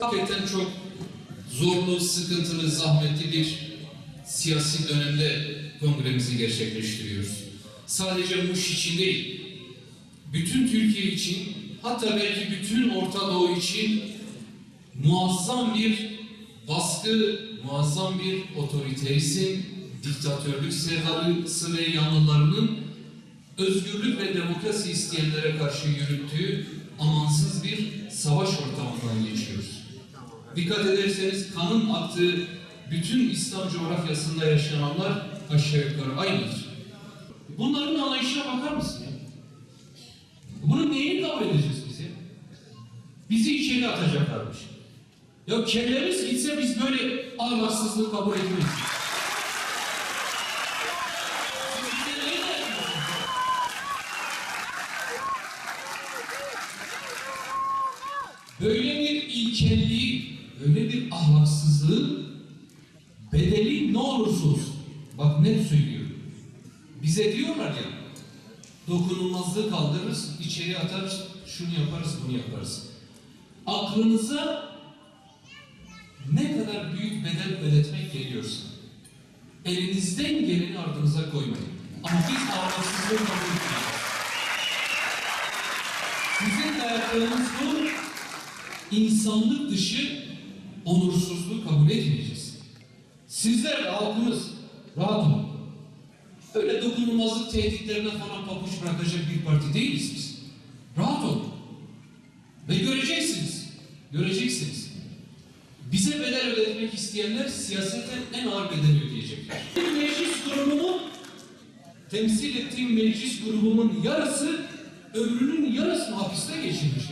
Hakikaten çok zorlu, sıkıntılı, zahmetli bir siyasi dönemde kongremizi gerçekleştiriyoruz. Sadece Muş için değil, bütün Türkiye için, hatta belki bütün Orta Doğu için muazzam bir baskı, muazzam bir otoriterizm, diktatörlük sevdalısı ve yanlılarının özgürlük ve demokrasi isteyenlere karşı yürüttüğü amansız bir savaş ortamından geçiyoruz. Dikkat ederseniz kanın aktığı bütün İslam coğrafyasında yaşananlar aşağı yukarı aynıdır. Bunların anlayışına bakar mısın ya? Bunu neyi kabul edeceğiz biz ya? Bizi içeri atacaklarmış. Ya kellemiz gitse biz böyle ahlaksızlığı kabul etmeyiz. Böyle bir ilkelliği, böyle bir ahlaksızlığı bedeli ne olursa olsun. Bak net söylüyorum. Bize diyorlar ya, dokunulmazlığı kaldırırız, içeri atarız, şunu yaparız, bunu yaparız. Aklınıza ne kadar büyük bedel ödetmek geliyorsa, elinizden geleni ardınıza koymayın. Ama biz ahlaksızlığı kabul etmeyiz. Sizin dayaklarınız bu, insanlık dışı onursuzluğu kabul etmeyeceğiz. Sizler de halkımız rahat olun. Öyle dokunulmazlık tehditlerine falan pabuç bırakacak bir parti değiliz biz. Rahat olun. Ve göreceksiniz. Göreceksiniz. Bize bedel ödetmek isteyenler siyaseten en ağır bedeli ödeyecekler. Meclis grubunun temsil ettiğim meclis grubumun yarısı ömrünün yarısını hapiste geçirmiş.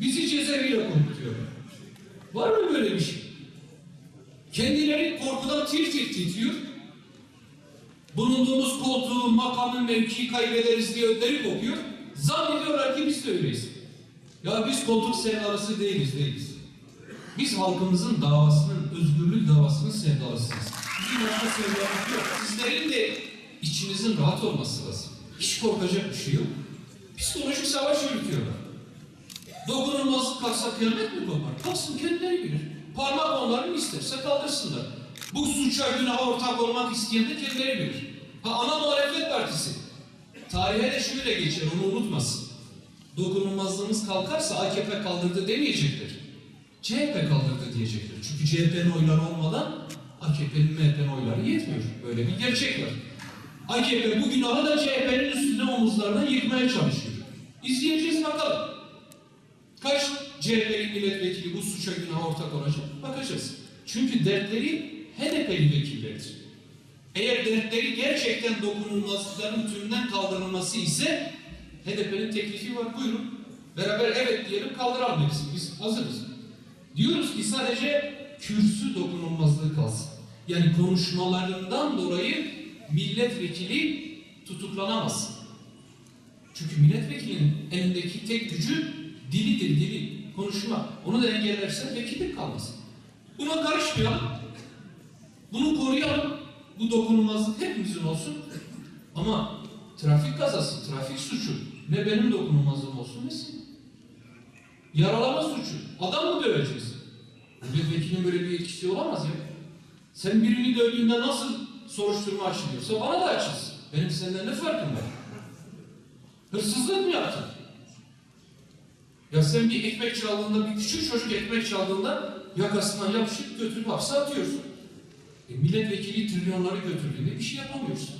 Bizi cezaevine korkutuyor. Var mı böyle bir şey? Kendileri korkudan tir tir titriyor. Bulunduğumuz koltuğu, makamı, mevkiyi kaybederiz diye ödleri kopuyor. Zannediyorlar ki biz de öyleyiz. Ya biz koltuk sevdalısı değiliz, değiliz. Biz halkımızın davasının, özgürlük davasının sevdalısıyız. Bizim başka sevdamız yok. Sizlerin de içinizin rahat olması lazım. Hiç korkacak bir şey yok. Psikolojik savaş yürütüyorlar. Kalksa kıyamet mi kopar? Kalksın kendileri bilir. Parmak onların isterse kaldırsınlar. Bu suça günaha ortak olmak isteyen de kendileri bilir. Ha ana muhalefet partisi. Tarihe de şöyle geçer onu unutmasın. Dokunulmazlığımız kalkarsa AKP kaldırdı demeyecekler. CHP kaldırdı diyecekler. Çünkü CHP'nin oyları olmadan AKP'nin MHP'nin oyları yetmiyor. Böyle bir gerçek var. AKP bu günahı da CHP'nin üstüne omuzlarına yıkmaya çalışıyor. İzleyeceğiz bakalım. CHP'li milletvekili bu suça günaha ortak olacak? Bakacağız. Çünkü dertleri HDP'li vekilleridir. Eğer dertleri gerçekten dokunulmazlıkların tümünden kaldırılması ise HDP'nin teklifi var. Buyurun. Beraber evet diyelim kaldıralım hepsini. Biz hazırız. Diyoruz ki sadece kürsü dokunulmazlığı kalsın. Yani konuşmalarından dolayı milletvekili tutuklanamaz. Çünkü milletvekilinin elindeki tek gücü dilidir dili, konuşma. Onu da engellersen vekillik kalmaz. Buna karışmayalım. Bunu koruyalım. Bu dokunulmazlık hepimizin olsun. Ama trafik kazası, trafik suçu ne benim dokunulmazlığım olsun ne. Yaralama suçu. Adam mı döveceğiz? Milletvekilinin böyle bir etkisi olamaz ya. Sen birini dövdüğünde nasıl soruşturma açılıyorsa bana da açılsın. Benim senden ne farkım var? Hırsızlık mı yaptın? Ya sen bir ekmek çaldığında, bir küçük çocuk ekmek çaldığında yakasından yapışıp götürüp hapse atıyorsun. E milletvekili trilyonları götürdüğünde bir şey yapamıyorsun.